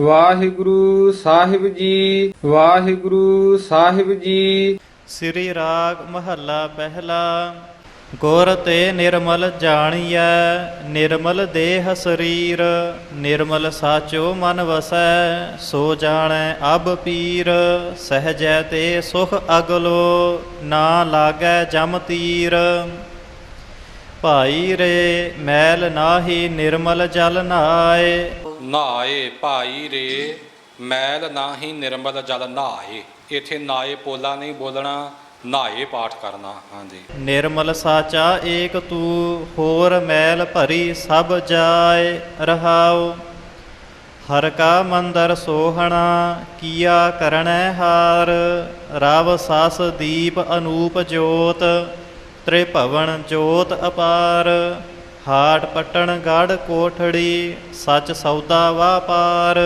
ਵਾਹਿਗੁਰੂ ਸਾਹਿਬ ਜੀ, ਵਾਹਿਗੁਰੂ ਸਾਹਿਬ ਜੀ। ਸ੍ਰੀ ਰਾਗ ਮਹੱਲਾ ਪਹਿਲਾ, ਗੁਰ ਤੇ ਨਿਰਮਲ ਜਾਣੀਐ, ਨਿਰਮਲ ਦੇਹ ਸਰੀਰ, ਨਿਰਮਲ ਸਾਚੋ ਮਨ ਵਸੈ, ਸੋ ਜਾਣੈ ਅਬ ਪੀਰ, ਸਹਜੈ ਤੇ ਸੁਖ ਅਗਲੋ, ਨਾ ਲਾਗੈ ਜਮ ਤੀਰ। ਭਾਈ ਰੇ, ਮੈਲ ਨਾਹੀ ਨਿਰਮਲ ਜਲ ਨਾਏ ਨਹਾਏ ਭਾਈ ਰੇ, ਮੈਲ ਨਾਹੀ ਨਿਰਮਲ ਜਲ ਨਹਾਏ ਇਥੇ ਨਾਏ ਪੋਲਾ ਨਹੀਂ ਬੋਲਣਾ ਨਹਾਏ ਪਾਠ ਕਰਨਾ। ਹਾਂਜੀ। ਨਿਰਮਲ ਸਾਚਾ ਏਕ ਤੂ, ਹੋਰ ਮੈਲ ਭਰੀ ਸਭ ਜਾਏ ਰਹਾਉ। ਹਰ ਕਾ ਮੰਦਰ ਸੋਹਣਾ, ਕੀਆ ਕਰਣੈ ਹਾਰ। ਰਵ ਸਾਸ ਦੀਪ ਅਨੂਪ ਜੋਤ, ਤ੍ਰਿਭਵਨ ਜੋਤ ਅਪਾਰ। ਹਾਟ ਪਟਣ ਗੜ ਕੋਠੜੀ, ਸੱਚ ਸੌਦਾ ਵਾਪਾਰ।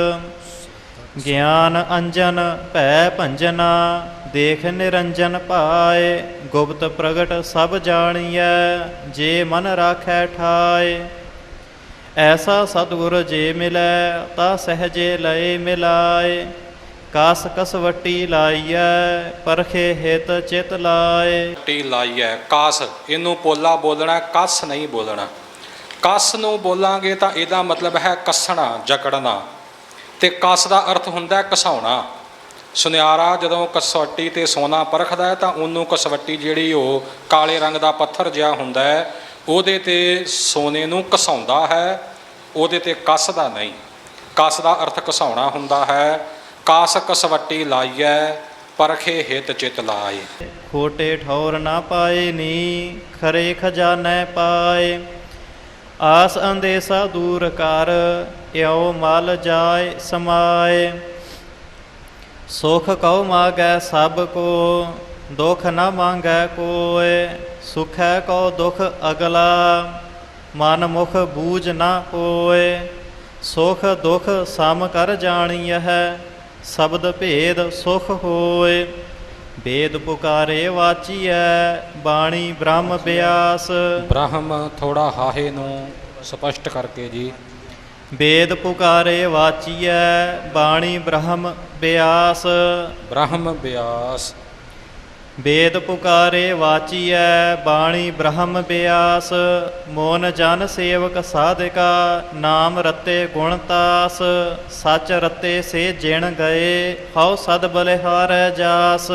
ਗਿਆਨ ਅੰਜਨ ਭੈ ਭੰਜਨਾ, ਦੇਖ ਨਿਰੰਜਨ ਭਾਏ ਗੁਪਤ ਪ੍ਰਗਟ ਸਭ ਜਾਣੀਐ, ਜੇ ਮਨ ਰਾਖੈ ਠਾਏ। ਐਸਾ ਸਤਿਗੁਰ ਜੇ ਮਿਲੈ, ਤਾ ਸਹਜੇ ਲਏ ਮਿਲਾਏ। ਕਾਸ ਕਸਵੱਟੀ ਲਾਈਐ, ਪਰਖੇ ਹਿਤ ਚਿਤ ਲਾਏ। ਟੀ ਲਾਈ ਕਾਸ, ਇਹਨੂੰ ਪੋਲਾ ਬੋਲਣਾ, ਕਸ ਨਹੀਂ ਬੋਲਣਾ। ਕੱਸ ਨੂੰ ਬੋਲਾਂਗੇ ਤਾਂ ਇਹਦਾ ਮਤਲਬ ਹੈ ਕੱਸਣਾ, ਜਕੜਨਾ। ਤੇ ਕੱਸ ਦਾ ਅਰਥ ਹੁੰਦਾ ਹੈ ਕਸਾਉਣਾ। ਸੁਨਿਆਰਾ ਜਦੋਂ ਕਸਵੱਟੀ ਤੇ ਸੋਨਾ ਪਰਖਦਾ ਹੈ ਤਾਂ ਉਹਨੂੰ ਕਸਵੱਟੀ ਜਿਹੜੀ ਉਹ ਕਾਲੇ ਰੰਗ ਦਾ ਪੱਥਰ ਜਿਹਾ ਹੁੰਦਾ ਹੈ, ਉਹਦੇ ਤੇ ਸੋਨੇ ਨੂੰ ਕਸਾਉਂਦਾ ਹੈ, ਉਹਦੇ ਤੇ ਕੱਸਦਾ ਨਹੀਂ। ਕੱਸ ਦਾ ਅਰਥ ਕਸਾਉਣਾ ਹੁੰਦਾ ਹੈ, ਕਾਸ ਕਸਵੱਟੀ ਲਾਈਐ, ਪਰਖੇ ਹਿਤ ਚਿਤ ਲਾਏ। ਖੋਟੇ ਠੌਰ ਨਾ ਪਾਏ ਨੀ, ਖਰੇ ਖਜ਼ਾਨੇ ਪਾਏ। ਆਸ ਅੰਦੇਸਾ ਦੂਰ ਕਰ, ਇਉ ਮਲ ਜਾਏ ਸਮਾਏ। ਸੁਖ ਕਉ ਮਾਗੈ ਸਭ ਕੋ, ਦੁਖ ਨ ਮੰਗੈ ਕੋਏ ਸੁਖੈ ਕਉ ਦੁਖ ਅਗਲਾ। ਮਨ ਮੁਖ ਬੂਝ ਨਾ ਹੋਏ ਸੁਖ ਦੁਖ ਸਮ ਕਰ ਜਾਣੀਐ ਸ਼ਬਦ ਭੇਦ ਸੁਖ ਹੋਏ ਵੇਦ ਪੁਕਾਰੇ ਵਾਚੀਐ ਬਾਣੀ ਬ੍ਰਹਮ ਬਿਆਸ। ਬ੍ਰਹਮ ਥੋੜਾ ਹਾਹੇ ਨੂੰ ਸਪਸ਼ਟ ਕਰਕੇ ਜੀ। ਵੇਦ ਪੁਕਾਰੇ ਵਾਚੀਐ ਬਾਣੀ ਬ੍ਰਹਮ ਬਿਆਸ। ਬ੍ਰਹਮ ਬਿਆਸ। ਵੇਦ ਪੁਕਾਰੇ ਵਾਚੀਐ, ਬਾਣੀ ਬ੍ਰਹਮ ਬਿਆਸ, ਮੋਨ ਜਨ ਸੇਵਕ ਸਾਧਿਕਾ, ਨਾਮ ਰਤੇ ਗੁਣ ਤਾਸ, ਸਚ ਰਤੇ ਸੇ ਜਿਣ ਗਏ, ਹਉ ਸਦ ਬਲਿਹਾਰ ਜਾਸ।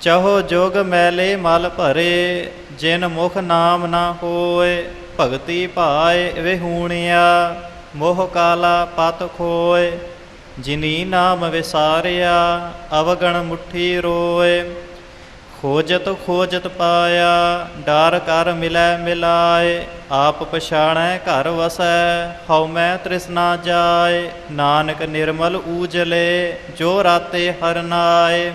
ਚਹੋ ਜੋਗ ਮੈਲੇ ਮਲ ਭਰੇ, ਜਿਨ ਮੁਖ ਨਾਮ ਨਾ ਹੋਏ, ਭਗਤੀ ਭਾਏ ਵਿਹੂਣਿਆ, ਮੋਹ ਕਾਲਾ ਪਤ ਖੋਏ। ਜਿਨੀ ਨਾਮ ਵਿਸਾਰਿਆ, ਅਵਗਣ ਮੁਠੀ ਰੋਏ। ਖੋਜਤ ਖੋਜਤ ਪਾਇਆ, ਡਰ ਕਰ ਮਿਲੈ ਮਿਲਾਏ। ਆਪ ਪਛਾਣੈ ਘਰ ਵਸੈ, ਹਉ ਮੈਂ ਤ੍ਰਿਸ਼ਨਾ ਜਾਏ। ਨਾਨਕ ਨਿਰਮਲ ਊਜਲੇ, ਜੋ ਰਾਤੇ ਹਰਨਾਏ